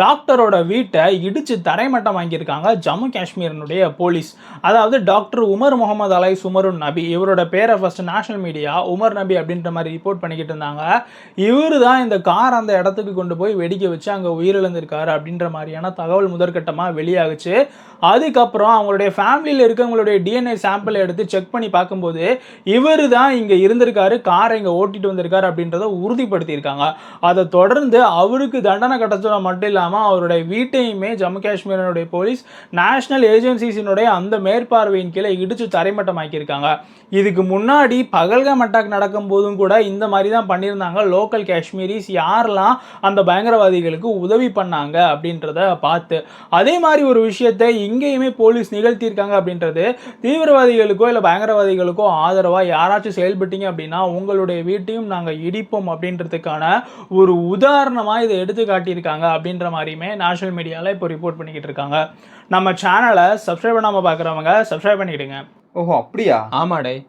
டாக்டரோட வீட்டை இடிச்சு தரைமட்டம் வாங்கியிருக்காங்க ஜம்மு காஷ்மீரினுடைய போலீஸ். அதாவது டாக்டர் உமர் முகமது அலை சுமருன் நபி. இவரோட பேரை ஃபர்ஸ்ட் நேஷனல் மீடியா உமர் நபி அப்படின்ற மாதிரி ரிப்போர்ட் பண்ணிக்கிட்டு இருந்தாங்க. இவர் தான் இந்த கார் அந்த இடத்துக்கு கொண்டு போய் வெடிக்க வச்சு அங்கே உயிரிழந்திருக்காரு அப்படின்ற மாதிரியான தகவல் முதற்கட்டமாக வெளியாகுச்சு. அதுக்கப்புறம் அவங்களுடைய ஃபேமிலியில் இருக்கவங்களுடைய டிஎன்ஏ சாம்பிள் எடுத்து செக் பண்ணி பார்க்கும்போது இவர் தான் இங்கே இருந்திருக்காரு காரை இங்கே ஓட்டிட்டு வந்திருக்காரு அப்படின்றத உறுதிப்படுத்தியிருக்காங்க. அதை தொடர்ந்து அவருக்கு தண்டனை கிடைச்சது மட்டும் இல்லாமல் அவருடைய வீட்டையுமே ஜம்மு காஷ்மீரினுடைய போலீஸ் நேஷனல் ஏஜென்சிஸினுடைய அந்த மேற்பார்வையின் கீழே இடித்து தரைமட்டமாக்கியிருக்காங்க. இதுக்கு முன்னாடி பகல்காம் அட்டாக் நடக்கும் போதும் கூட இந்த மாதிரி தான் பண்ணியிருந்தாங்க. லோக்கல் காஷ்மீரிஸ் யாரெல்லாம் அந்த பயங்கரவாதிகளுக்கு உதவி பண்ணாங்க அப்படின்றத பார்த்து அதே மாதிரி ஒரு விஷயத்தை இங்கேயுமே போலீஸ் நிகழ்த்தியிருக்காங்க அப்படின்றது தீவிரவாதிகளுக்கோ இல்லை பயங்கரவாதிகளுக்கோ ஆதரவாக யாராச்சும் செயல்பட்டீங்க அப்படின்னா உங்களுடைய வீட்டையும் நாங்கள் இடிப்போம் அப்படின்றதுக்கான ஒரு உதாரணமாக இதை எடுத்து காட்டியிருக்காங்க அப்படின்ற மாதிரியுமே நேஷனல் மீடியாவில் இப்போ ரிப்போர்ட் பண்ணிக்கிட்டு இருக்காங்க. நம்ம சேனலை சப்ஸ்கிரைப் பண்ணாமல் பார்க்குறவங்க சப்ஸ்கிரைப் பண்ணிக்கிடுங்க. ஓஹோ அப்படியா? ஆமாடே.